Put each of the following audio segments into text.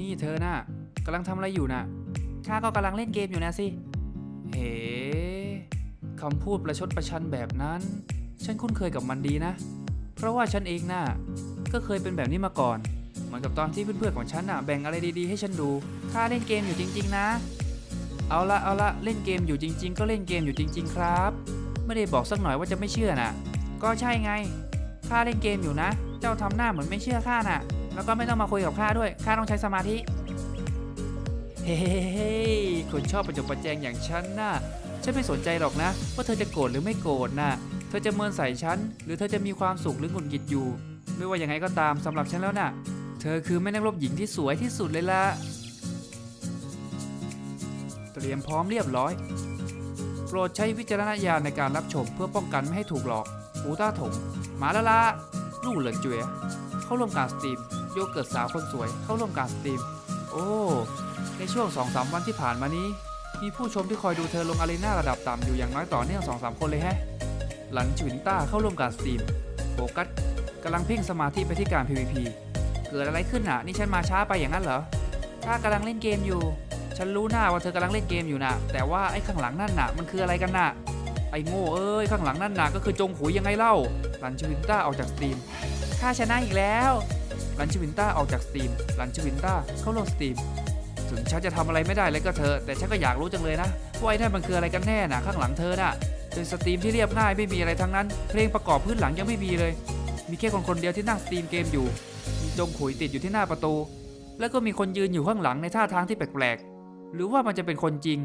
นี่เธอน่ะกำลังทำอะไรอยู่น่ะ ข้าก็กำลังเล่นเกมอยู่นะสิ เอ๋คำพูดประชดประชันแบบนั้น ฉันคุ้นเคยกับมันดีนะ เพราะว่าฉันเองน่ะก็เคยเป็นแบบนี้มาก่อน เหมือนกับตอนที่เพื่อนๆของฉันน่ะแบ่งอะไรดีๆให้ฉันดู ข้าเล่นเกมอยู่จริง ๆ นะ เอาละเอาละเล่นเกมอยู่จริง ๆ ก็เล่นเกมอยู่จริง ๆ ครับ ไม่ได้บอกสักหน่อยว่าจะไม่เชื่อน่ะ ก็ใช่ไง ข้าเล่นเกมอยู่นะ เจ้าทำหน้าเหมือนไม่เชื่อข้าน่ะ แล้วก็ไม่ต้องมาคุยกับข้าด้วยข้าต้องใช้สมาธิ เฮ้ๆคนชอบประจบประแจงอย่างฉันน่ะฉันไม่สนใจหรอกนะ ว่าเธอจะโกรธหรือไม่โกรธน่ะ เธอจะเมินใส่ฉัน หรือเธอจะมีความสุขหรือหงุดหงิดอยู่ ไม่ว่าอยังไงก็ตามสำหรับฉันแล้วน่ะ เธอคือแม่นักรบหญิงที่สวยที่สุดเลยล่ะเตรียมพร้อมเรียบร้อย โปรดใช้วิจารณญาณในการรับชมเพื่อป้องกันไม่ให้ถูกหลอกหูต้าถง มาแล้วละลู่เหลินเจ๋ยเข้าร่วมการสตรีม ยเกิร์ตสาวคนสวยเข้าร่วมการสตรีม โอ้ ในช่วง 2-3 วันที่ผ่านมานี้ มีผู้ชมที่คอยดูเธอลงอารีนาระดับต่ำอยู่อย่างน้อยต่อเนื่อง2-3 คนเลยแฮะ หลันจวินต้าเข้าร่วมการสตรีมโฟกัสกำลังเพ่งสมาธิไปที่การ PVP เกิดอะไรขึ้นอะ นี่ฉันมาช้าไปอย่างนั้นเหรอข้ากำลังเล่นเกมอยู่ ฉันรู้หน้าว่าเธอกำลังเล่นเกมอยู่นะแต่ว่าไอ้ข้างหลังนั่นน่ะ มันคืออะไรกันน่ะ ไอ้โง่เอ้ยข้างหลังนั่นน่ะก็คือจงขุยยังไงเล่า หลันชวินต้าออกจากสตรีมข้าชนะอีกแล้ว ลันชวินต้าออกจากสตรีมลันชวินต้าเข้าร่วมสตรีม ถึงฉันจะทำอะไรไม่ได้เลยก็เธอ แต่ฉันก็อยากรู้จังเลยนะว่าไอ้นั่นมันคืออะไรกันแน่น่ะข้างหลังเธอน่ะเป็นสตรีมที่เรียบง่ายไม่มีอะไรทั้งนั้น เพลงประกอบพื้นหลังยังไม่มีเลย มีแค่คนคนเดียวที่นั่งสตรีมเกมอยู่ มีจงขุยติดอยู่ที่หน้าประตู แล้วก็มีคนยืนอยู่ข้างหลังในท่าทางที่แปลกๆ หรือว่ามันจะเป็นคนจริง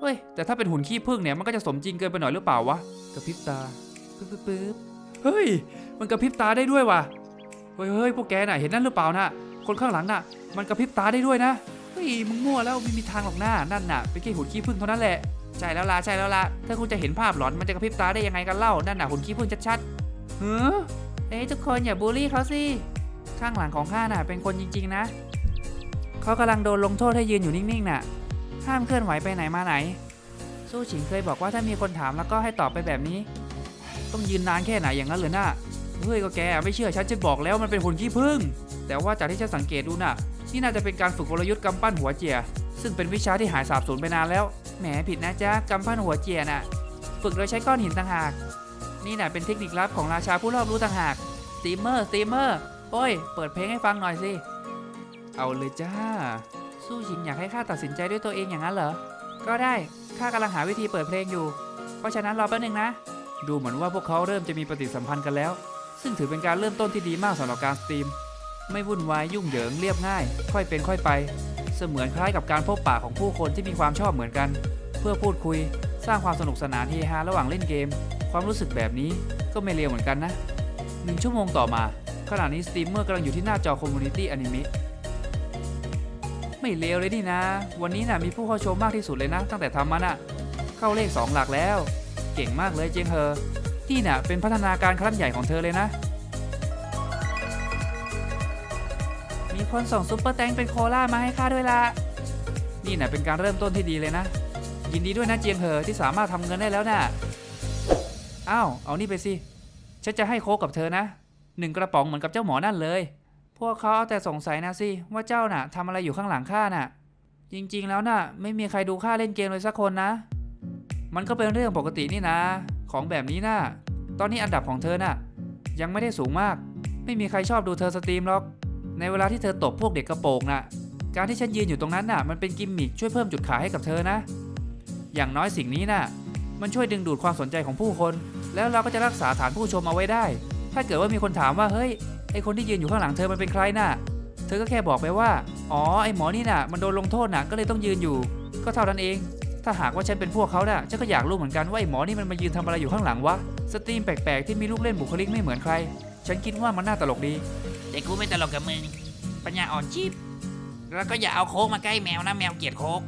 เฮ้ย แต่ถ้าเป็นหุ่นขี้ผึ้งเนี่ยมันก็จะสมจริงเกินไปหน่อยหรือเปล่าวะ กระพริบตา ปึ๊บปึ๊บปึ๊บเฮ้ย มันกระพริบตาได้ด้วยว่ะ เฮ้ยเฮ้ยพวกแกน่ะเห็นนั่นหรือเปล่าน่ะ คนข้างหลังน่ะ มันกระพริบตาได้ด้วยนะเฮ้ยมึงมั่วแล้วไม่มีทางหรอกหน้านั่นน่ะเป็นแค่หุ่นขี้ผึ้งเท่านั้นแหละใช่แล้วล่ะใช่แล้วล่ะถ้าคุณจะเห็นภาพหลอนมันจะกระพริบตาได้ยังไงกันเล่านั่นน่ะหุ่นขี้ผึ้งชัดๆเฮ้อเอ้ยทุกคนอย่าบูลลี่เขาสิข้างหลังของข้าน่ะ เป็นคนจริงๆนะเขากำลังโดนลงโทษให้ยืนอยู่นิ่งๆน่ะห้ามเคลื่อนไหวไปไหนมาไหน สู้ฉิงเคยบอกว่าถ้ามีคนถามแล้วก็ให้ตอบไปแบบนี้ ต้องยืนนานแค่ไหนอย่างนั้นเหรือน่ะ เฮ้ยก็แกไม่เชื่อฉันจะบอกแล้วมันเป็นหุ่นขี้ผึ้งแต่ว่าจากที่ฉันสังเกตดูน่ะนี่น่าจะเป็นการฝึกกลยุทธ์กำปั้นหัวเจียซึ่งเป็นวิชาที่หายสาบสูญไปนานแล้วแหมผิดนะจ๊ะกำปั้นหัวเจียน่ะ ฝึกโดยใช้ก้อนหินต่างหาก นี่น่ะเป็นเทคนิคลับของราชาผู้รอบรู้ต่างหากสตีมเมอร์สตีมเมอร์โอ้ย เปิดเพลงให้ฟังหน่อยสิเอาเลยจ้า สู้ชิงอยากให้ข้าตัดสินใจด้วยตัวเองอย่างนั้นเหรอก็ได้ข้ากำลังหาวิธีเปิดเพลงอยู่ เพราะฉะนั้นรอแป๊บนึงนะ ดูเหมือนว่าพวกเขาเริ่มจะมีปฏิสัมพันธ์กันแล้ว ซึ่งถือเป็นการเริ่มต้นที่ดีมากสำหรับการสตรีม ไม่วุ่นวายยุ่งเหยิงเรียบง่าย ค่อยเป็นค่อยไป เสมือนคล้ายกับการพบปะของผู้คนที่มีความชอบเหมือนกัน เพื่อพูดคุย สร้างความสนุกสนานเฮฮาระหว่างเล่นเกม ความรู้สึกแบบนี้ก็ไม่เลวเหมือนกันนะหนึ่งชั่วโมงต่อมาขณะนี้สตรีมเมอร์กำลังอยู่ที่หน้าจอคอมมูนิตี้อนิเมะไม่เลวเลยนี่นะ วันนี้น่ะมีผู้เข้าชมมากที่สุดเลยนะ ตั้งแต่ทำมาน่ะ เข้าเลข 2 หลักแล้ว เก่งมากเลยเจงเฮอ ที่น่ะเป็นพัฒนาการครั้งใหญ่ของเธอเลยนะ มีคนส่งซุปเปอร์แตงเป็นโคลามาให้ข้าด้วยละนี่น่ะเป็นการเริ่มต้นที่ดีเลยนะ ยินดีด้วยนะเจียงเหอที่สามารถทำเงินได้แล้วน่ะอ้าวเอานี่ไปสิฉันจะให้โค้กกับเธอนะหนึ่งกระป๋องเหมือนกับเจ้าหมอนั่นเลย พวกเขาเอาแต่สงสัยนะสิว่าเจ้าน่ะทำอะไรอยู่ข้างหลังข้าน่ะ จริงๆแล้วน่ะ ไม่มีใครดูข้าเล่นเกมเลยสักคนนะ มันก็เป็นเรื่องปกตินี่นะ ของแบบนี้น่ะ ตอนนี้อันดับของเธอน่ะ ยังไม่ได้สูงมาก ไม่มีใครชอบดูเธอสตรีมหรอก ในเวลาที่เธอตบพวกเด็กกระโปรงน่ะ การที่ฉันยืนอยู่ตรงนั้นน่ะ มันเป็นกิมมิคช่วยเพิ่มจุดขายให้กับเธอนะ อย่างน้อยสิ่งนี้น่ะ มันช่วยดึงดูดความสนใจของผู้คน แล้วเราก็จะรักษาฐานผู้ชมเอาไว้ได้ ถ้าเกิดว่ามีคนถามว่าเฮ้ย ไอคนที่ยืนอยู่ข้างหลังเธอมันเป็นใครน่ะ เธอก็แค่บอกไปว่า อ๋อ ไอหมอนี่น่ะ มันโดนลงโทษน่ะ ก็เลยต้องยืนอยู่ ก็เท่านั้นเอง ถ้าหากว่าฉันเป็นพวกเขาน่ะฉันก็อยากรู้เหมือนกันว่าไอหมอนี่มันมายืนทำอะไรอยู่ข้างหลังวะ สตรีมแปลกๆที่มีลูกเล่นบุคลิกไม่เหมือนใคร ฉันคิดว่ามันน่าตลกดี แต่กูไม่ตลกกับมึง ปัญญาอ่อนชีพแล้วก็อย่าเอาโค้กมาใกล้แมวนะแมวเกลียดโค้ก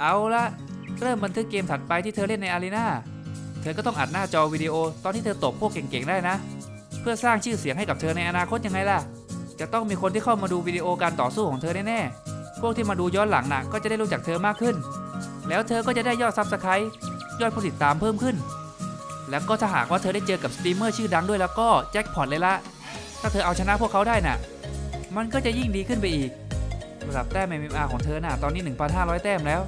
เอาละเริ่มบันทึกเกมถัดไปที่เธอเล่นในอารีนาเธอก็ต้องอัดหน้าจอวิดีโอตอนที่เธอตบพวกเก่งๆได้นะ เพื่อสร้างชื่อเสียงให้กับเธอในอนาคตยังไงล่ะ จะต้องมีคนที่เข้ามาดูวิดีโอการต่อสู้ของเธอแน่ๆ พวกที่มาดูย้อนหลังน่ะก็จะได้รู้จักเธอมากขึ้น แล้วเธอก็จะได้ยอดซับสไครต์ยอดผู้ติดตามเพิ่มขึ้น แล้วก็ถ้าหากว่าเธอได้เจอกับสตรีมเมอร์ชื่อดังด้วยแล้วก็แจ็คพอตเลยละ ถ้าเธอเอาชนะพวกเขาได้น่ะ มันก็จะยิ่งดีขึ้นไปอีกระดับแต้ม MMR ของเธอน่ะตอนนี้ 1,500 แต้มแล้ว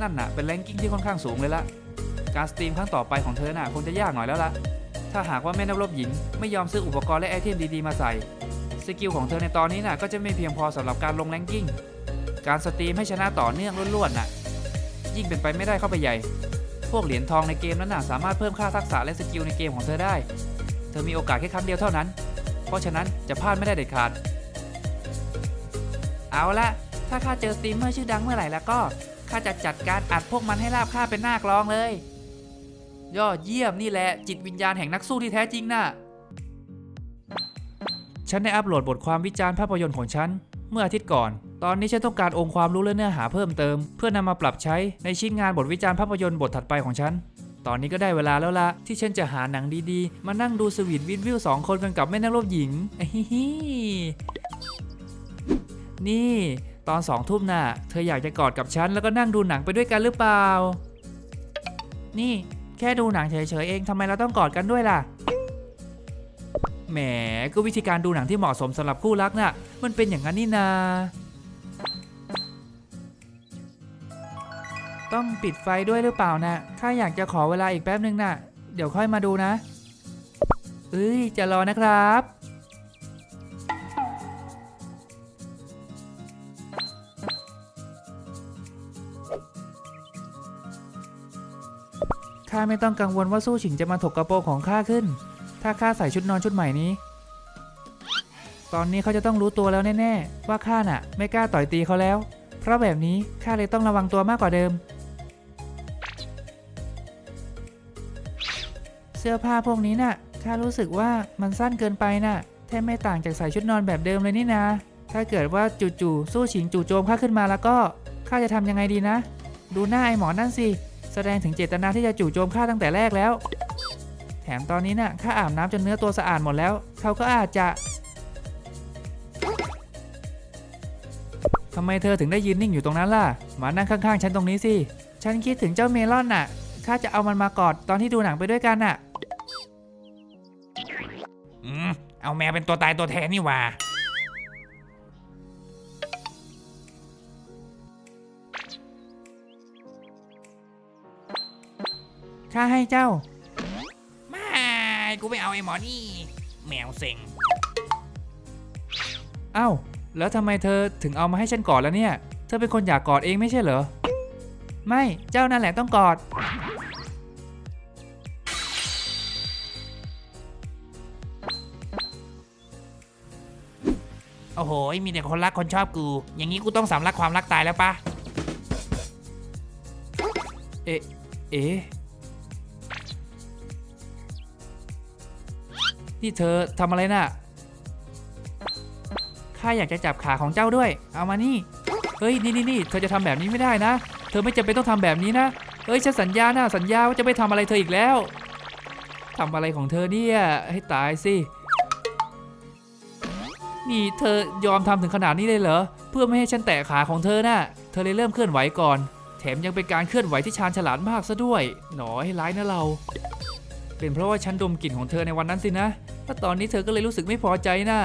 นั่นน่ะเป็นแรงกิ้งที่ค่อนข้างสูงเลยละการสตรีมครั้งต่อไปของเธอน่ะคงจะยากหน่อยแล้วละถ้าหากว่าแม่นักรบหญิงไม่ยอมซื้ออุปกรณ์และไอเทมดีๆมาใส่สกิลของเธอในตอนนี้น่ะก็จะไม่เพียงพอสำหรับการลงแรงกิ้ง การสตรีมให้ชนะต่อเนื่องล้วนๆน่ะ ยิ่งเป็นไปไม่ได้เข้าไปใหญ่ พวกเหรียญทองในเกมนั้นน่ะสามารถเพิ่มค่าทักษะและสกิลในเกมของเธอได้ เธอมีโอกาสแค่ครั้งเดียวเท่านั้น เพราะฉะนั้นจะพลาดไม่ได้เด็ดขาด เอาละถ้าข้าเจอสตรีมเมอร์ชื่อดังเมื่อไหร่แล้วก็ข้าจะจัดการอัดพวกมันให้ราบค่าเป็นหน้ากลองเลย ยอดเยี่ยมนี่แหละจิตวิญญาณแห่งนักสู้ที่แท้จริงน่ะ ฉันได้อัปโหลดบทความวิจารณ์ภาพยนตร์ของฉัน เมื่ออาทิตย์ก่อน ตอนนี้ฉันต้องการองค์ความรู้และเนื้อหาเพิ่มเติม เพื่อนำมาปรับใช้ในชิ้นงานบทวิจารณ์ภาพยนตร์บทถัดไปของฉัน ตอนนี้ก็ได้เวลาแล้วละที่ฉันจะหาหนังดีๆ มานั่งดูสวีทวินวิวสองคนกันกับแม่นักรบหญิงฮิฮินี่ตอนสองทุ่มน่ะ เธออยากจะกอดกับฉันแล้วก็นั่งดูหนังไปด้วยกันหรือเปล่า นี่แค่ดูหนังเฉยๆเองทำไมเราต้องกอดกันด้วยล่ะ แหมก็วิธีการดูหนังที่เหมาะสมสำหรับคู่รักน่ะ มันเป็นอย่างนั้นนี่นา ต้องปิดไฟด้วยหรือเปล่านะข้าอยากจะขอเวลาอีกแป๊บนึงน่ะ เดี๋ยวค่อยมาดูนะ เอ้ย จะรอนะครับ ข้าไม่ต้องกังวลว่าสู้ฉิงจะมาถกกระโปรงของข้าขึ้น ถ้าข้าใส่ชุดนอนชุดใหม่นี้ ตอนนี้เขาจะต้องรู้ตัวแล้วแน่ ๆ ว่าข้าน่ะ ไม่กล้าต่อยตีเขาแล้ว เพราะแบบนี้ข้าเลยต้องระวังตัวมากกว่าเดิม เสื้อผ้าพวกนี้น่ะข้ารู้สึกว่ามันสั้นเกินไปน่ะแทบไม่ต่างจากใส่ชุดนอนแบบเดิมเลยนี่นาถ้าเกิดว่าจู่ๆสู้ฉิงจู่โจมข้าขึ้นมาแล้วก็ข้าจะทำยังไงดีนะ ดูหน้าไอหมอนั่นสิ แสดงถึงเจตนาที่จะจู่โจมข้าตั้งแต่แรกแล้ว แถมตอนนี้น่ะข้าอาบน้ำจนเนื้อตัวสะอาดหมดแล้ว เขาก็อาจจะทำไมเธอถึงได้ยืนนิ่งอยู่ตรงนั้นล่ะ มานั่งข้างๆ ฉันตรงนี้สิ ฉันคิดถึงเจ้าเมลอนน่ะ ข้าจะเอามันมากอดตอนที่ดูหนังไปด้วยกันน่ะ เอาแมวเป็นตัวตายตัวแทนนี่หว่า ข้าให้เจ้า ไม่ กูไม่เอาไอ้หมอนี่ แมวเซ็ง เอ้า แล้วทำไมเธอถึงเอามาให้ฉันกอดแล้วเนี่ย เธอเป็นคนอยากกอดเองไม่ใช่เหรอ ไม่ เจ้านั่นแหละต้องกอด โอ้โหมีแต่คนรักคนชอบกู อย่างนี้กูต้องสำลักความรักตายแล้วปะเอ๊ะเอ๊ะนี่เธอทำอะไรน่ะข้าอยากจะจับขาของเจ้าด้วย เอามานี่ เฮ้ย นี่นี่นี่เธอจะทำแบบนี้ไม่ได้นะ เธอไม่จำเป็นต้องทำแบบนี้นะ เฮ้ย ฉันสัญญานะสัญญาว่าจะไม่ทำอะไรเธออีกแล้วทำอะไรของเธอเนี่ย ให้ตายสิ นี่เธอยอมทำถึงขนาดนี้เลยเหรอ เพื่อไม่ให้ฉันแตะขาของเธอน่ะ เธอเลยเริ่มเคลื่อนไหวก่อน แถมยังเป็นการเคลื่อนไหวที่ชาญฉลาดมากซะด้วย หนอให้ร้ายนะเรา เป็นเพราะว่าฉันดมกลิ่นของเธอในวันนั้นสินะแล้วตอนนี้เธอก็เลยรู้สึกไม่พอใจนะ่ะ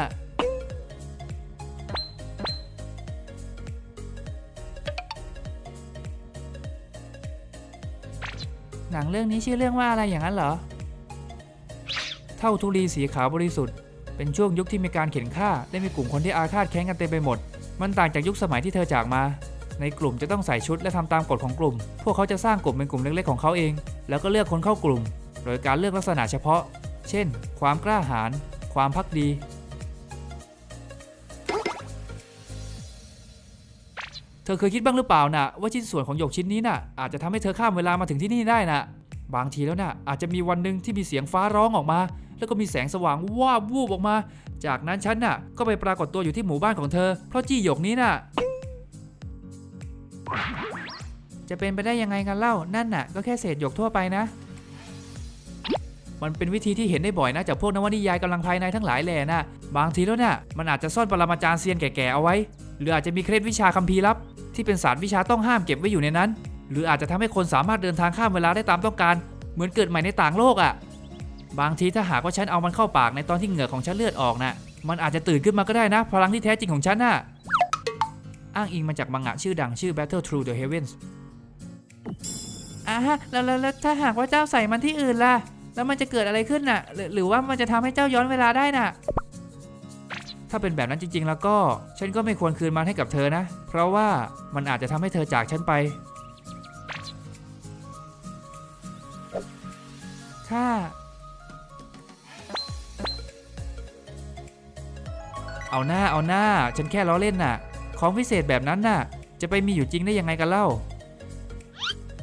หนังเรื่องนี้ชื่อเรื่องว่าอะไรอย่างนั้นเหรอ เท่าทุลีสีขาวบริสุทธิ์ เป็นช่วงยุคที่มีการเข็นฆ่าและมีกลุ่มคนที่อาฆาตแค้นกันเต็มไปหมด มันต่างจากยุคสมัยที่เธอจากมา ในกลุ่มจะต้องใส่ชุดและทำตามกฎของกลุ่ม พวกเขาจะสร้างกลุ่มเป็นกลุ่มเล็กๆของเขาเอง แล้วก็เลือกคนเข้ากลุ่ม โดยการเลือกลักษณะเฉพาะ เช่น ความกล้าหาญ ความพักดี เธอเคยคิดบ้างหรือเปล่านะว่าชิ้นส่วนของหยกชิ้นนี้น่ะอาจจะทำให้เธอข้ามเวลามาถึงที่นี่ได้นะ บางทีแล้วน่ะอาจจะมีวันหนึ่งที่มีเสียงฟ้าร้องออกมา แล้วก็มีแสงสว่างวาบวูบออกมา จากนั้นฉันน่ะ ก็ไปปรากฏตัวอยู่ที่หมู่บ้านของเธอ เพราะจี้หยกนี้น่ะ จะเป็นไปได้ยังไงกันเล่านั่นน่ะ ก็แค่เศษหยกทั่วไปนะ มันเป็นวิธีที่เห็นได้บ่อยนะจากพวกนวนิยายกำลังภายในทั้งหลายแหล่นะบางทีแล้วน่ะมันอาจจะซ่อนปรมาจารย์เซียนแก่ๆเอาไว้ หรืออาจจะมีเคล็ดวิชาคัมภีร์ลับ ที่เป็นศาสตร์วิชาต้องห้ามเก็บไว้อยู่ในนั้น หรืออาจจะทำให้คนสามารถเดินทางข้ามเวลาได้ตามต้องการ เหมือนเกิดใหม่ในต่างโลกอะ บางทีถ้าหากว่าฉันเอามันเข้าปากในตอนที่เหงื่อของฉันเลือดออกน่ะ มันอาจจะตื่นขึ้นมาก็ได้นะ พลังที่แท้จริงของฉันน่ะ อ้างอิงมาจากมังงะชื่อดังชื่อ Battle Through the Heavens อ่าฮะแล้วแล้วถ้าหากว่าเจ้าใส่มันที่อื่นล่ะ แล้วมันจะเกิดอะไรขึ้นน่ะ หรือว่ามันจะทำให้เจ้าย้อนเวลาได้น่ะถ้าเป็นแบบนั้นจริง ๆ แล้วก็ ฉันก็ไม่ควรคืนมันให้กับเธอนะ เพราะว่ามันอาจจะทำให้เธอจากฉันไป ถ้าเอาหน้าเอาหน้า ฉันแค่ล้อเล่นน่ะ ของพิเศษแบบนั้นน่ะ จะไปมีอยู่จริงได้ยังไงกันเล่า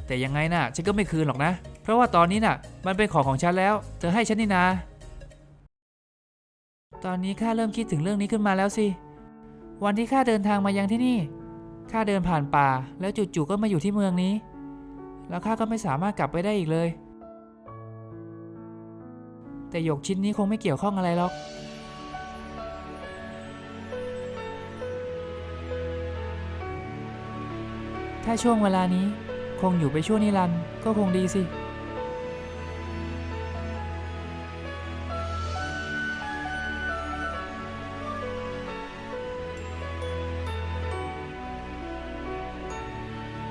แต่ยังไงน่ะ ฉันก็ไม่คืนหรอกนะ เพราะว่าตอนนี้น่ะ มันเป็นของของฉันแล้ว เธอให้ฉันนี่นา ตอนนี้ข้าเริ่มคิดถึงเรื่องนี้ขึ้นมาแล้วสิ วันที่ข้าเดินทางมายังที่นี่ ข้าเดินผ่านป่า แล้วจู่ๆก็มาอยู่ที่เมืองนี้ แล้วข้าก็ไม่สามารถกลับไปได้อีกเลย แต่หยกชิ้นนี้คงไม่เกี่ยวข้องอะไรหรอก ถ้าช่วงเวลานี้คงอยู่ไปชั่วนิรันดร์ก็คงดีสิ ต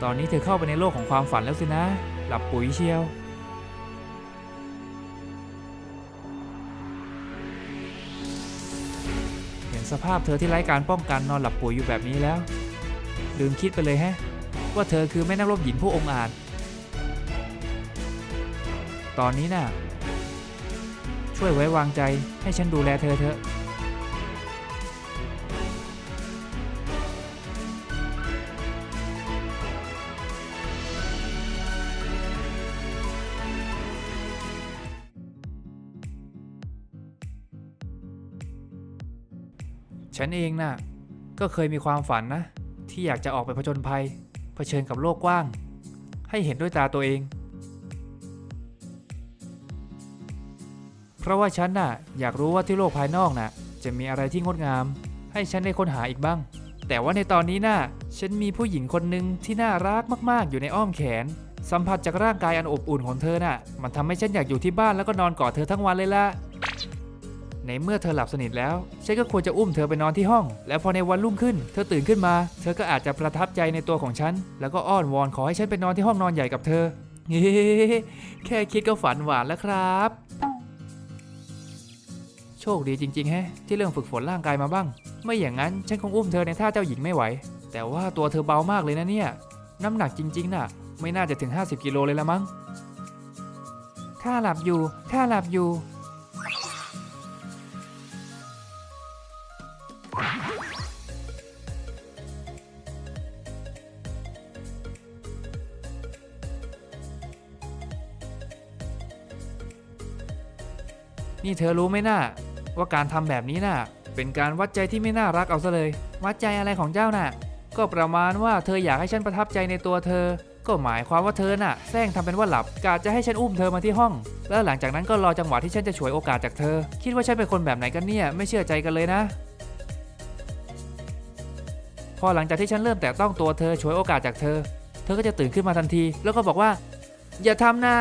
อนนี้เธอเข้าไปในโลกของความฝันแล้วสินะ หลับปุ๋ยเชียว สภาพเธอที่ไร้การป้องกันนอนหลับป่วยอยู่แบบนี้แล้ว ลืมคิดไปเลยแฮะ ว่าเธอคือแม่นักรบหญิงผู้องอาจ ตอนนี้น่ะ ช่วยไว้วางใจให้ฉันดูแลเธอเถอะ ฉันเองน่ะ ก็เคยมีความฝันนะ ที่อยากจะออกไปผจญภัย เผชิญกับโลกกว้าง ให้เห็นด้วยตาตัวเอง เพราะว่าฉันน่ะ อยากรู้ว่าที่โลกภายนอกน่ะ จะมีอะไรที่งดงาม ให้ฉันได้ค้นหาอีกบ้าง แต่ว่าในตอนนี้น่ะ ฉันมีผู้หญิงคนหนึ่งที่น่ารักมากๆ อยู่ในอ้อมแขน สัมผัสจากร่างกายอันอบอุ่นของเธอน่ะ มันทำให้ฉันอยากอยู่ที่บ้านแล้วก็นอนกอดเธอทั้งวันเลยล่ะ ในเมื่อเธอหลับสนิทแล้วฉันก็ควรจะอุ้มเธอไปนอนที่ห้อง แล้วพอในวันรุ่งขึ้น เธอตื่นขึ้นมา เธอก็อาจจะประทับใจในตัวของฉัน แล้วก็อ้อนวอนขอให้ฉันไปนอนที่ห้องนอนใหญ่กับเธอแค่คิดก็ฝันหวานแล้วครับ โชคดีจริงๆแฮะ ที่เรื่องฝึกฝนร่างกายมาบ้าง ไม่อย่างนั้นฉันคงอุ้มเธอในท่าเจ้าหญิงไม่ไหว แต่ว่าตัวเธอเบามากเลยนะเนี่ย น้ำหนักจริงๆน่ะ ไม่น่าจะถึง 50 กิโลเลยละมั้งข้าหลับอยู่ข้าหลับอยู่ นี่เธอรู้ไหมน่ะว่าการทำแบบนี้น่ะ เป็นการวัดใจที่ไม่น่ารักเอาซะเลย วัดใจอะไรของเจ้าน่ะ ก็ประมาณว่าเธออยากให้ฉันประทับใจในตัวเธอ ก็หมายความว่าเธอน่ะแซงทำเป็นว่าหลับกะจะให้ฉันอุ้มเธอมาที่ห้อง แล้วหลังจากนั้นก็รอจังหวะที่ฉันจะฉวยโอกาสจากเธอ คิดว่าฉันเป็นคนแบบไหนกันเนี่ยไม่เชื่อใจกันเลยนะพอหลังจากที่ฉันเริ่มแตะต้องตัวเธอฉวยโอกาสจากเธอ เธอก็จะตื่นขึ้นมาทันที แล้วก็บอกว่า อย่าทำนะ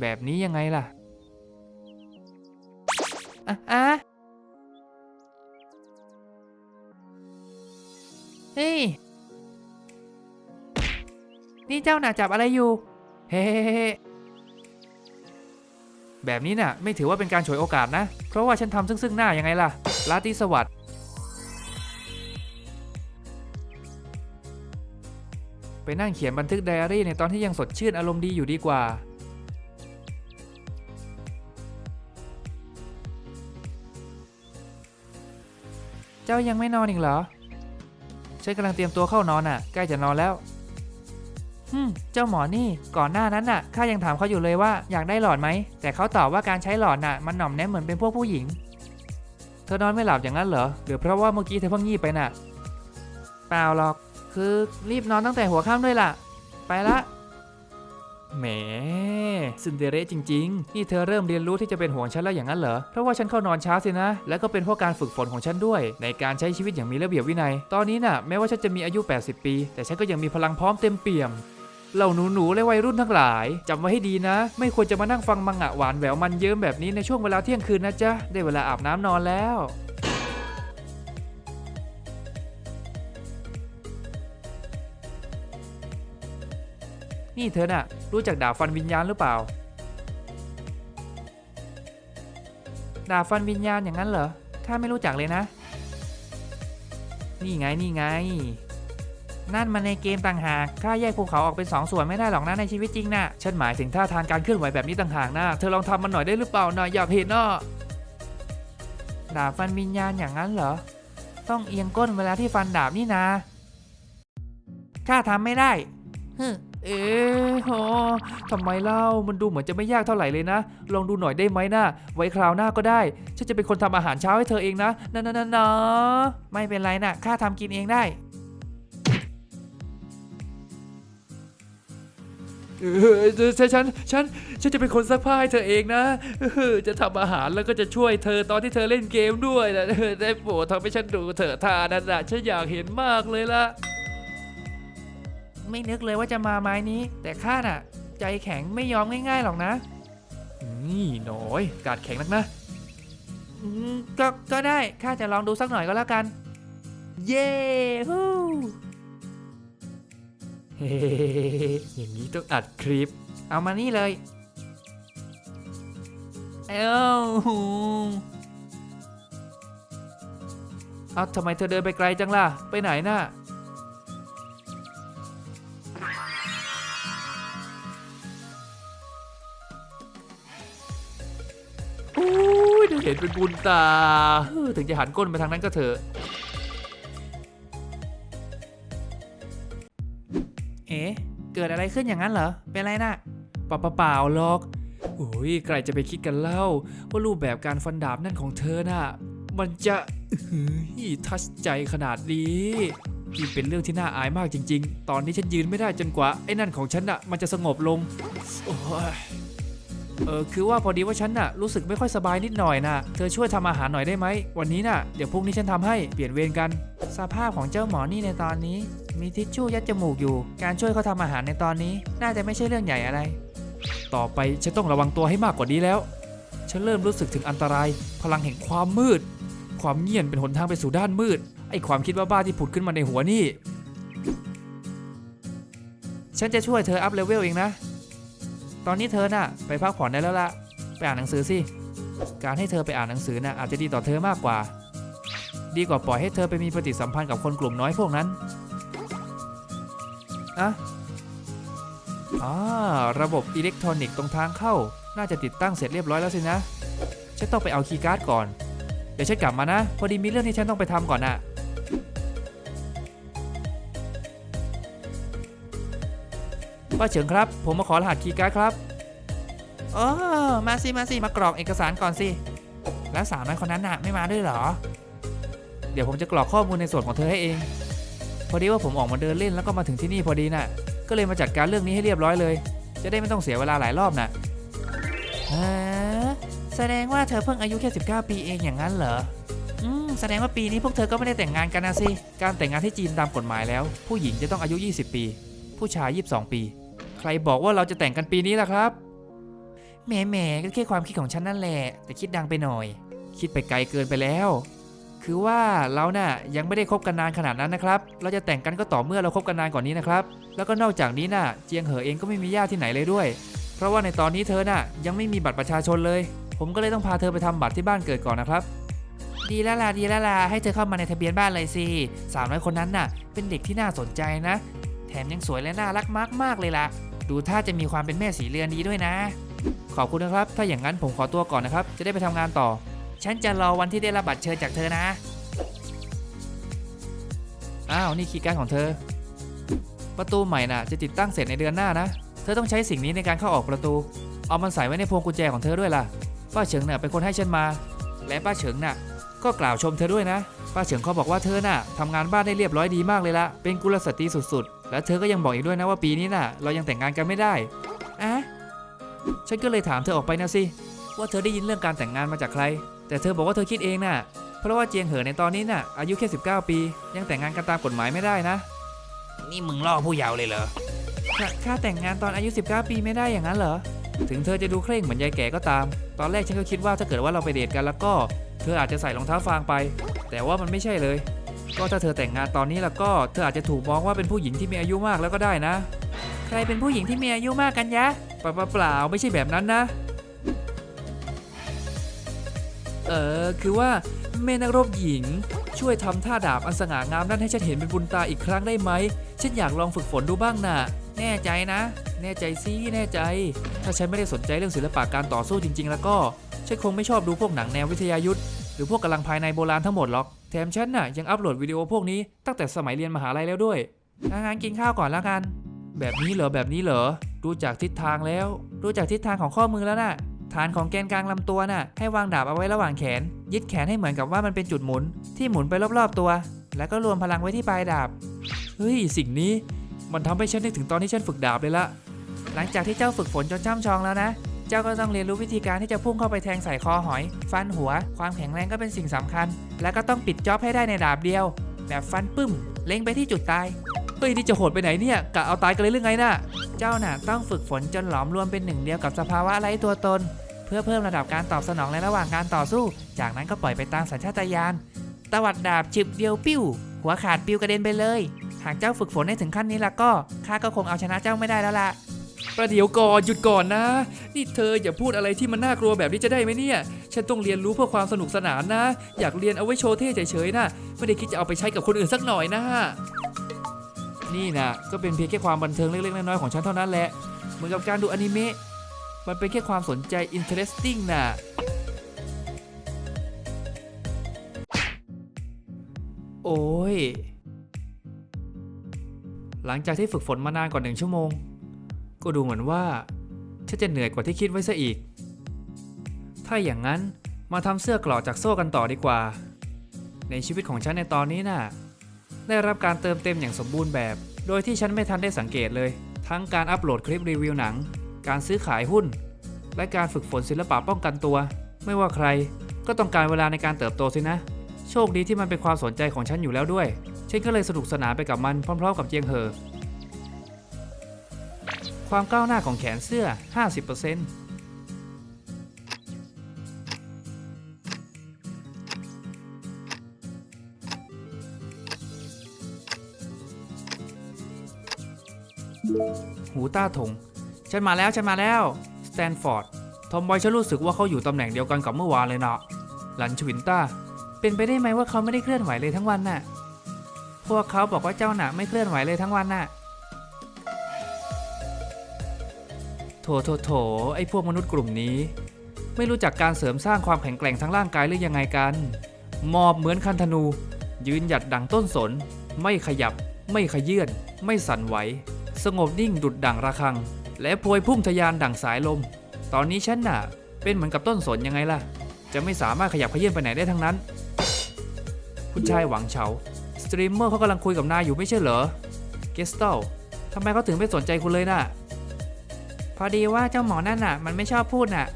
แบบนี้ยังไงล่ะ อะอะเฮ้ย นี่เจ้าหน่าจับอะไรอยู่ เฮ้แบบนี้น่ะ ไม่ถือว่าเป็นการฉวยโอกาสนะ เพราะว่าฉันทำซึ่งซึ่งหน้ายังไงล่ะลาตรีสวัสดไปนั่งเขียนบันทึกไดอารี่ในตอนที่ยังสดชื่นอารมณ์ดีอยู่ดีกว่า จ้ายังไม่นอนอีกเหรอ ฉันกำลังเตรียมตัวเข้านอนอะ ใกล้จะนอนแล้วฮึมเจ้าหมอนี่ ก่อนหน้านั้นน่ะ ข้ายังถามเขาอยู่เลยว่าอยากได้หลอดไหม แต่เขาตอบว่าการใช้หลอดน่ะ มันหน่อมแนมเหมือนเป็นพวกผู้หญิง เธอนอนไม่หลับอย่างนั้นเหรอ หรือเพราะว่าเมื่อกี้เธอเพิ่งงีบไปน่ะ เปล่าหรอก คือรีบนอนตั้งแต่หัวค่ำด้วยล่ะ ไปละ แหมซินเดเรลจริง ๆ นี่เธอเริ่มเรียนรู้ที่จะเป็นห่วงฉันแล้วอย่างนั้นเหรอ เพราะว่าฉันเข้านอนช้าสินะ แล้วก็เป็นเพราะการฝึกฝนของฉันด้วย ในการใช้ชีวิตอย่างมีระเบียบวินัย ตอนนี้น่ะแม้ว่าฉันจะมีอายุ 80 ปี แต่ฉันก็ยังมีพลังพร้อมเต็มเปี่ยมเหล่าหนูๆและวัยรุ่นทั้งหลายจำไว้ให้ดีนะ ไม่ควรจะมานั่งฟังมังงะหวานแหววมันเยิ้มแบบนี้ในช่วงเวลาเที่ยงคืนนะจ๊ะได้เวลาอาบน้ำนอนแล้ว นี่เธอน่ะ รู้จักดาบฟันวิญญาณหรือเปล่า ดาบฟันวิญญาณอย่างนั้นเหรอข้าไม่รู้จักเลยนะ นี่ไงนี่ไง นั่นมันในเกมต่างหากข้าแยกภูเขาออกเป็นสองส่วนไม่ได้หรอกนะในชีวิตจริงนะ่ะฉันหมายถึงท่าทางการเคลื่อนไหวแบบนี้ต่างหากนะเธอลองทำมันหน่อยได้หรือเปล่านะอยอยากเห็นนะดาบฟันวิญญาณอย่างนั้นเหรอ ต้องเอียงก้นเวลาที่ฟันดาบนี่นะข้าทำไม่ได้ฮึ เอ๊ะโหทำไมเล่ามันดูเหมือนจะไม่ยากเท่าไหร่เลยนะ ลองดูหน่อยได้ไหมนะไว้คราวหน้าก็ได้ ฉันจะเป็นคนทำอาหารเช้าให้เธอเองนะนะนะนะนะไม่เป็นไรนะข้าทำกินเองได้เออฉันฉันฉันฉันจะเป็นคนซักผ้าให้เธอเองนะเออจะทำอาหารแล้วก็จะช่วยเธอตอนที่เธอเล่นเกมด้วยนะได้โปรดทำให้ฉันดูเถอทานั่นนะฉันอยากเห็นมากเลยล่ะ ไม่นึกเลยว่าจะมาไม้นี้ แต่ข้าน่ะ ใจแข็งไม่ยอมง่ายๆหรอกนะ นี่หน่อยกาดแข็งนักนะอืมก็ก็ได้ข้าจะลองดูสักหน่อยก็แล้วกัน เย้ฮู้เฮ้อย่างนี้ต้องอัดคลิป เอามานี่เลย เอ้าเอาทำไมเธอเดินไปไกลจังล่ะ ไปไหนน่ะ ห็นเป็นบุญตาเฮ้อถึงจะหันก้นไปทางนั้นก็เถอะ เอ๊ะเกิดอะไรขึ้นอย่างนั้นเหรอ เป็นไรนะเปล่าเปล่าเปล่าหรอกโอ้ยใครจะไปคิดกันเล่า ว่ารูปแบบการฟันดาบนั่นของเธอน่ะ มันจะอื้อหือทัชใจขนาดนี้นี่เป็นเรื่องที่น่าอายมากจริง ๆ ตอนนี้ฉันยืนไม่ได้จนกว่าไอ้นั่นของฉันน่ะมันจะสงบลง โอ้ย เออคือว่าพอดีว่าฉันน่ะรู้สึกไม่ค่อยสบายนิดหน่อยน่ะเธอช่วยทำอาหารหน่อยได้ไหมวันนี้น่ะเดี๋ยวพรุ่งนี้ฉันทำให้เปลี่ยนเวรกัน สภาพของเจ้าหมอนี่ในตอนนี้ มีทิชชู่ยัดจมูกอยู่ การช่วยเขาทำอาหารในตอนนี้ น่าจะไม่ใช่เรื่องใหญ่อะไร ต่อไปฉันต้องระวังตัวให้มากกว่านี้แล้ว ฉันเริ่มรู้สึกถึงอันตราย พลังแห่งความมืด ความเงียบเป็นหนทางไปสู่ด้านมืดไอความคิดบ้าๆที่ผุดขึ้นมาในหัวนี่ ฉันจะช่วยเธออัพเลเวลเองนะ ตอนนี้เธอน่ะไปพักผ่อนได้แล้วล่ะไปอ่านหนังสือสิ การให้เธอไปอ่านหนังสือน่ะอาจจะดีต่อเธอมากกว่า ดีกว่าปล่อยให้เธอไปมีปฏิสัมพันธ์กับคนกลุ่มน้อยพวกนั้นอะอ่าระบบอิเล็กทรอนิกส์ตรงทางเข้า น่าจะติดตั้งเสร็จเรียบร้อยแล้วสินะ ฉันต้องไปเอาคีย์การ์ดก่อน เดี๋ยวฉันกลับมานะ พอดีมีเรื่องที่ฉันต้องไปทำก่อนน่ะ ป้าเฉิงครับ ผมมาขอรหัสคีย์การ์ดครับอ๋อมาสิมาสิมากรอกเอกสารก่อนสิ แล้วสาวน้อยคนนั้นน่ะไม่มาด้วยเหรอ เดี๋ยวผมจะกรอกข้อมูลในส่วนของเธอให้เอง พอดีว่าผมออกมาเดินเล่นแล้วก็มาถึงที่นี่พอดีน่ะ ก็เลยมาจัดการเรื่องนี้ให้เรียบร้อยเลย จะได้ไม่ต้องเสียเวลาหลายรอบน่ะฮะแสดงว่าเธอเพิ่งอายุแค่ 19 ปีเองอย่างนั้นเหรอ อืม แสดงว่าปีนี้พวกเธอก็ไม่ได้แต่งงานกันนะสิ การแต่งงานที่จีนตามกฎหมายแล้ว ผู้หญิงจะต้องอายุ 20 ปี ผู้ชาย 22 ปี ใครบอกว่าเราจะแต่งกันปีนี้ล่ะครับ แหมแหมก็แค่ความคิดของฉันนั่นแหละ แต่คิดดังไปหน่อย คิดไปไกลเกินไปแล้ว คือว่าเราน่ะยังไม่ได้คบกันนานขนาดนั้นนะครับ เราจะแต่งกันก็ต่อเมื่อเราคบกันนานกว่านี้นะครับ แล้วก็นอกจากนี้น่ะ เจียงเหอเองก็ไม่มีญาติที่ไหนเลยด้วย เพราะว่าในตอนนี้เธอน่ะยังไม่มีบัตรประชาชนเลย ผมก็เลยต้องพาเธอไปทำบัตรที่บ้านเกิดก่อนนะครับดีแล้วล่ะดีแล้วล่ะให้เธอเข้ามาในทะเบียนบ้านเลยสิสาวน้อยคนนั้นน่ะ เป็นเด็กที่น่าสนใจนะ แถมยังสวยและน่ารักมากๆเลยล่ะ ดูท่าจะมีความเป็นแม่สีเรือนดีด้วยนะ ขอบคุณนะครับ ถ้าอย่างนั้นผมขอตัวก่อนนะครับ จะได้ไปทำงานต่อ ฉันจะรอวันที่ได้รับบัตรเชิญจากเธอนะ อ้าว นี่คีย์การ์ดของเธอ ประตูใหม่น่ะ จะติดตั้งเสร็จในเดือนหน้านะ เธอต้องใช้สิ่งนี้ในการเข้าออกประตู เอามันใส่ไว้ในพวงกุญแจของเธอด้วยล่ะ ป้าเฉิงน่ะเป็นคนให้ฉันมา และป้าเฉิงน่ะ ก็กล่าวชมเธอด้วยนะ ป้าเฉิงเขาบอกว่าเธอน่ะทำงานบ้านได้เรียบร้อยดีมากเลยละเป็นกุลสตรีสุดๆ และเธอก็ยังบอกอีกด้วยนะว่าปีนี้น่ะ เรายังแต่งงานกันไม่ได้อะฉันก็เลยถามเธอออกไปนะสิว่าเธอได้ยินเรื่องการแต่งงานมาจากใคร แต่เธอบอกว่าเธอคิดเองน่ะ เพราะว่าเจียงเหอในตอนนี้น่ะ อายุแค่ 19 ปี ยังแต่งงานกันตามกฎหมายไม่ได้นะ นี่มึงล่อผู้เยาว์เลยเหรอค่าค่าแต่งงานตอนอายุ 19 ปีไม่ได้อย่างนั้นเหรอ ถึงเธอจะดูเคร่งเหมือนยายแก่ก็ตาม ตอนแรกฉันก็คิดว่าถ้าเกิดว่าเราไปเดทกันแล้วก็ เธออาจจะใส่รองเท้าฟางไป แต่ว่ามันไม่ใช่เลย ก็ถ้าเธอแต่งงานตอนนี้แล้วก็เธออาจจะถูกมองว่าเป็นผู้หญิงที่มีอายุมากแล้วก็ได้นะ ใครเป็นผู้หญิงที่มีอายุมากกันยะเปล่าเปล่าไม่ใช่แบบนั้นนะ เออคือว่าแม่นักรบหญิง ช่วยทำท่าดาบอันสง่างามนั้นให้ฉันเห็นเป็นบุญตาอีกครั้งได้ไหมฉันอยากลองฝึกฝนดูบ้างน่ะแน่ใจนะ แน่ใจสิแน่ใจ ถ้าฉันไม่ได้สนใจเรื่องศิลปะการต่อสู้จริง ๆ แล้วก็ฉันคงไม่ชอบดูพวกหนังแนววิทยายุทธห รือพวกกำลังภายในโบราณทั้งหมดหรอก แถมฉันน่ะยังอัปโหลดวิดีโอพวกนี้ตั้งแต่สมัยเรียนมหาลัยแล้วด้วยถ้างั้นกินข้าวก่อนแล้วกัน แบบนี้เหรอแบบนี้เหรอ ดูจากทิศทางแล้ว ดูจากทิศทางของข้อมือแล้วน่ะ ฐานของแกนกลางลำตัวน่ะ ให้วางดาบเอาไว้ระหว่างแขน ยึดแขนให้เหมือนกับว่ามันเป็นจุดหมุน ที่หมุนไปรอบๆตัว แล้วก็รวมพลังไว้ที่ปลายดาบ เฮ้ยสิ่งนี้ มันทำให้ฉันนึกถึงตอนที่ฉันฝึกดาบเลยละหลังจากที่เจ้าฝึกฝนจนช่ำชองแล้วนะ เจ้าก็ต้องเรียนรู้วิธีการที่จะพุ่งเข้าไปแทงใส่คอหอย ฟันหัว ความแข็งแรงก็เป็นสิ่งสำคัญ แล้วก็ต้องปิดจ็อบให้ได้ในดาบเดียว แบบฟันปึ้ม เล็งไปที่จุดตาย เฮ้ยนี่จะโหดไปไหนเนี่ยกะเอาตายกันเลยหรือไงน่ะ เจ้าน่ะต้องฝึกฝนจนหลอมรวมเป็นหนึ่งเดียวกับสภาวะไร้ตัวตน เพื่อเพิ่มระดับการตอบสนองในระหว่างการต่อสู้ จากนั้นก็ปล่อยไปตามสัญชาตญาณ ตวัดดาบฉึบเดียวปิ้ว หัวขาดปิ้วกระเด็นไปเลย หากเจ้าฝึกฝนได้ถึงขั้นนี้แล้วก็ข้าก็คงเอาชนะเจ้าไม่ได้แล้วล่ะ ประเดี๋ยวก่อนหยุดก่อนนะ นี่เธออย่าพูดอะไรที่มันน่ากลัวแบบนี้จะได้ไหมเนี่ย ฉันต้องเรียนรู้เพื่อความสนุกสนานนะ อยากเรียนเอาไว้โชว์เท่เฉยๆนะไม่ได้คิดจะเอาไปใช้กับคนอื่นสักหน่อยนะ นี่นะก็เป็นเพียงแค่ความบันเทิงเล็กๆน้อยๆของฉันเท่านั้นแหละ เหมือนกับการดูอนิเมะ มันเป็นแค่ความสนใจ interesting น่ะ โอ้ย หลังจากที่ฝึกฝนมานานกว่าหนึ่งชั่วโมง ก็ดูเหมือนว่าฉันจะเหนื่อยกว่าที่คิดไว้ซะอีก ถ้าอย่างนั้นมาทำเสื้อกลอจากโซ่กันต่อดีกว่า ในชีวิตของฉันในตอนนี้น่ะ ได้รับการเติมเต็มอย่างสมบูรณ์แบบ โดยที่ฉันไม่ทันได้สังเกตเลย ทั้งการอัปโหลดคลิปรีวิวหนัง การซื้อขายหุ้น และการฝึกฝนศิลปะป้องกันตัว ไม่ว่าใครก็ต้องการเวลาในการเติบโตสินะ โชคดีที่มันเป็นความสนใจของฉันอยู่แล้วด้วย ฉันก็เลยสนุกสนานไปกับมันพร้อมๆกับเจียงเหอ ความก้าวหน้าของแขนเสื้อ 50%หูต้าถง ฉันมาแล้ว ฉันมาแล้ว สแตนฟอร์ด ทอมบอยฉันรู้สึกว่าเขาอยู่ตำแหน่งเดียวกันกับเมื่อวานเลยเนาะ หลันชวินต้า เป็นไปได้ไหมว่าเขาไม่ได้เคลื่อนไหวเลยทั้งวันน่ะ พวกเขาบอกว่าเจ้าหนาไม่เคลื่อนไหวเลยทั้งวันน่ะ โถโถโถไอ้พวกมนุษย์กลุ่มนี้ ไม่รู้จักการเสริมสร้างความแข็งแกร่งทางร่างกายหรือยังไงกันมอบเหมือนคันธนู ยืนหยัดดังต้นสน ไม่ขยับ ไม่ขยื่นไม่สั่นไหว สงบนิ่งดุดดังระฆัง และพวยพุ่งทะยานดังสายลม ตอนนี้ฉันน่ะ เป็นเหมือนกับต้นสนยังไงล่ะ จะไม่สามารถขยับขยื่นไปไหนได้ทั้งนั้น คุณชายหวังเฉาสตรีมเมอร์เขากำลังคุยกับนายอยู่ไม่ใช่เหรอเกสเตลทำไมเขาถึงไม่สนใจคุณเลยน่ะ พอดีว่าเจ้าหมอนั่นน่ะ มันไม่ชอบพูดน่ะ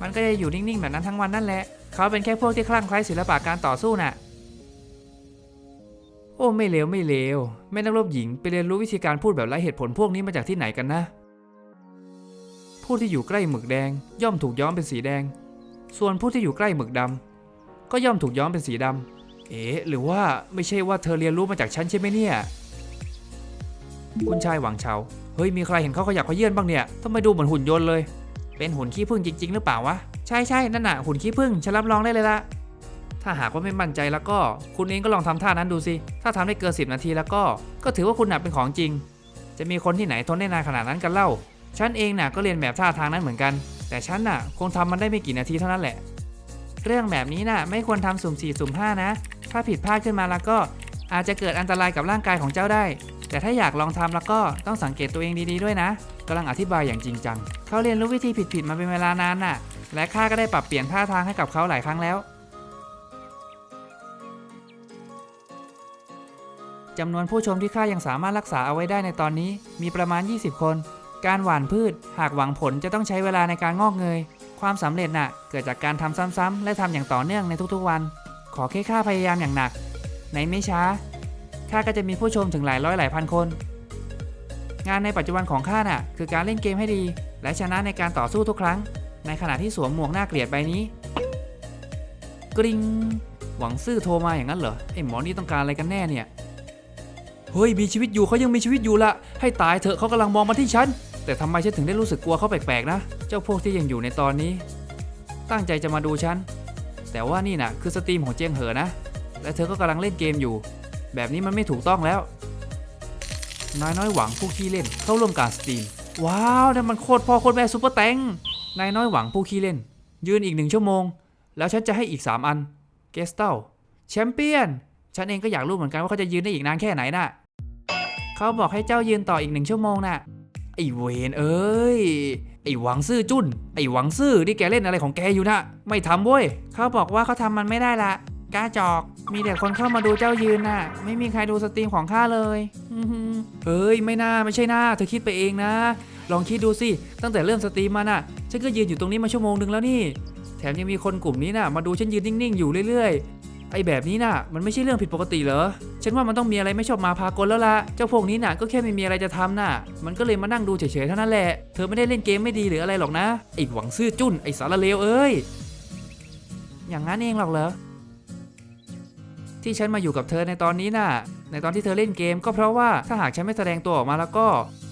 มันก็จะอยู่นิ่งๆแบบนั้นทั้งวันนั่นแหละ เขาเป็นแค่พวกที่คลั่งไคล้ศิลปะการต่อสู้น่ะ โอ้ไม่เลวไม่เลวแม่นักรบหญิงไปเรียนรู้วิธีการพูดแบบไร้เหตุผลพวกนี้มาจากที่ไหนกันนะ ผู้ที่อยู่ใกล้หมึกแดง ย่อมถูกย้อมเป็นสีแดง ส่วนผู้ที่อยู่ใกล้หมึกดำก็ย่อมถูกย้อมเป็นสีดำเอ๊ะหรือว่าไม่ใช่ว่าเธอเรียนรู้มาจากฉันใช่ไหมเนี่ย คุณชายหวังเฉา เฮ้ยมีใครเห็นเขาขยับขยื่นบ้างเนี่ยทำไมดูเหมือนหุ่นยนต์เลย เป็นหุ่นขี้ผึ้งจริง ๆ หรือเปล่าวะ ใช่ใช่นั่นน่ะหุ่นขี้ผึ้งฉันรับรองได้เลยละถ้าหากว่าไม่มั่นใจแล้วก็ คุณเองก็ลองทำท่านั้นดูสิ ถ้าทำได้เกิน10นาทีแล้วก็ ก็ถือว่าคุณหน่ะเป็นของจริง จะมีคนที่ไหนทนได้นานขนาดนั้นกันเล่า ฉันเองน่ะก็เรียนแบบท่าทางนั้นเหมือนกัน แต่ฉันน่ะคงทำมันได้ไม่กี่นาทีเท่านั้นแหละ เรื่องแบบนี้น่ะไม่ควรทำสุ่มสี่สุ่มห้านะ ถ้าผิดพลาดขึ้นมาแล้วก็ อาจจะเกิดอันตรายกับร่างกายของเจ้าได้ แต่ถ้าอยากลองทำแล้วก็ต้องสังเกตตัวเองดีๆด้วยนะกำลังอธิบายอย่างจริงจัง เขาเรียนรู้วิธีผิดๆมาเป็นเวลานานน่ะ และข้าก็ได้ปรับเปลี่ยนท่าทางให้กับเขาหลายครั้งแล้วจำนวนผู้ชมที่ข้ายังสามารถรักษาเอาไว้ได้ในตอนนี้มีประมาณ 20 คน การหว่านพืช หากหวังผลจะต้องใช้เวลาในการงอกเงย ความสำเร็จน่ะเกิดจากการทำซ้ำๆและทำอย่างต่อเนื่องในทุกๆวัน ขอแค่ข้าพยายามอย่างหนัก ในไม่ช้าข้าก็จะมีผู้ชมถึงหลายร้อยหลายพันคน งานในปัจจุบันของข้าน่ะ คือการเล่นเกมให้ดี และชนะในการต่อสู้ทุกครั้ง ในขณะที่สวมหมวกหน้าเกลียดใบนี้ กริงหวังซื่อโทรมาอย่างนั้นเหรอไอ้หมอนี่ต้องการอะไรกันแน่เนี่ยเฮ้ยมีชีวิตอยู่เขายังมีชีวิตอยู่ละให้ตายเถอะเขากำลังมองมาที่ฉันแต่ทำไมฉันถึงได้รู้สึกกลัวเขาแปลกๆนะเจ้าพวกที่ยังอยู่ในตอนนี้ ตั้งใจจะมาดูฉันแต่ว่านี่น่ะคือสตรีมของเจียงเหอนะ และเธอก็กำลังเล่นเกมอยู่ แบบนี้มันไม่ถูกต้องแล้วนายน้อยหวังผู้ขี้เล่นเข้าร่วมการสตรีม ว้าวนั่นมันโคตรพ่อโคตรแม่ซุปเปอร์แตงนายน้อยหวังผู้ขี้เล่น ยืนอีกหนึ่งชั่วโมง แล้วฉันจะให้อีก 3 อันเกสเตลแชมเปี้ยนฉันเองก็อยากรู้เหมือนกันว่าเขาจะยืนได้อีกนานแค่ไหนน่ะเขาบอกให้เจ้ายืนต่ออีกหนึ่งชั่วโมงน่ะไอเวนเอ้ยไอหวังซื่อจุนไอหวังซื่อนี่แกเล่นอะไรของแกอยู่นะไม่ทำเว้ยเขาบอกว่าเขาทำมันไม่ได้ละกาจอก มีแต่คนเข้ามาดูเจ้ายืนน่ะ ไม่มีใครดูสตรีมของข้าเลยอื้อหือเฮ้ยไม่น่าไม่ใช่น่าเธอคิดไปเองนะ ลองคิดดูสิ ตั้งแต่เริ่มสตรีมมาน่ะ ฉันก็ยืนอยู่ตรงนี้มาชั่วโมงหนึ่งแล้วนี่ แถมยังมีคนกลุ่มนี้น่ะ มาดูฉันยืนนิ่งๆ อยู่เรื่อยๆ ไอ้แบบนี้น่ะ มันไม่ใช่เรื่องผิดปกติเหรอ ฉันว่ามันต้องมีอะไรไม่ชอบมาพากลแล้วล่ะเจ้าพวกนี้น่ะก็แค่ไม่มีอะไรจะทำน่ะ มันก็เลยมานั่งดูเฉยๆเท่านั้นแหละ เธอไม่ได้เล่นเกมไม่ดีหรืออะไรหรอกนะ ไอ้หวังซื่อจุ้นไอ้สารเลวเอ้ย อย่างนั้นเองหรอกเหรอ ที่ฉันมาอยู่กับเธอในตอนนี้น่ะ ในตอนที่เธอเล่นเกม ก็เพราะว่าถ้าหากฉันไม่แสดงตัวออกมาแล้วก็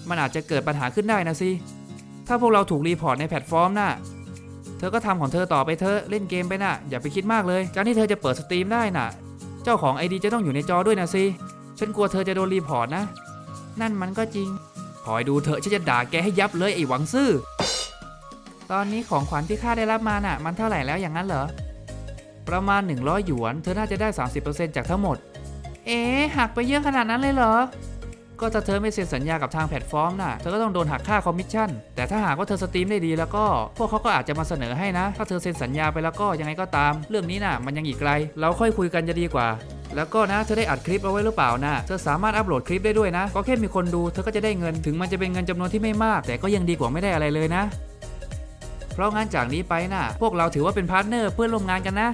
มันอาจจะเกิดปัญหาขึ้นได้นะสิ ถ้าพวกเราถูกรีพอร์ตในแพลตฟอร์มน่ะ เธอก็ทำของเธอต่อไปเธอเล่นเกมไปน่ะ อย่าไปคิดมากเลย การที่เธอจะเปิดสตรีมได้น่ะ เจ้าของไอดีจะต้องอยู่ในจอด้วยนะสิ ฉันกลัวเธอจะโดนรีพอร์ตนะ นั่นมันก็จริง คอยดูเถอฉันจะด่าแกให้ยับเลยไอ้หวังซื่อ ตอนนี้ของขวัญที่ข้าได้รับมาน่ะ มันเท่าไหร่แล้วอย่างนั้นเหรอ ประมาณ 100 หยวน เธอน่าจะได้ 30%จากทั้งหมด เอ๊หักไปเยอะขนาดนั้นเลยเหรอ ก็ถ้าเธอไม่เซ็นสัญญากับทางแพลตฟอร์มน่ะ เธอก็ต้องโดนหักค่าคอมมิชชั่น แต่ถ้าหากว่าเธอสตรีมได้ดีแล้วก็ พวกเขาก็อาจจะมาเสนอให้นะ ถ้าเธอเซ็นสัญญาไปแล้วก็ยังไงก็ตาม เรื่องนี้น่ะ มันยังอีกไกล เราค่อยคุยกันจะดีกว่าแล้วก็นะเธอได้อัดคลิปเอาไว้หรือเปล่านะ เธอสามารถอัปโหลดคลิปได้ด้วยนะ ก็แค่มีคนดูเธอก็จะได้เงิน ถึงมันจะเป็นเงินจำนวนที่ไม่มาก แต่ก็ยังดีกว่าไม่ได้อะไรเลยนะ เพราะงั้นจากนี้ไปน่ะ พวกเราถือว่าเป็นพาร์ทเนอร์เพื่อนร่วมงานกันนะ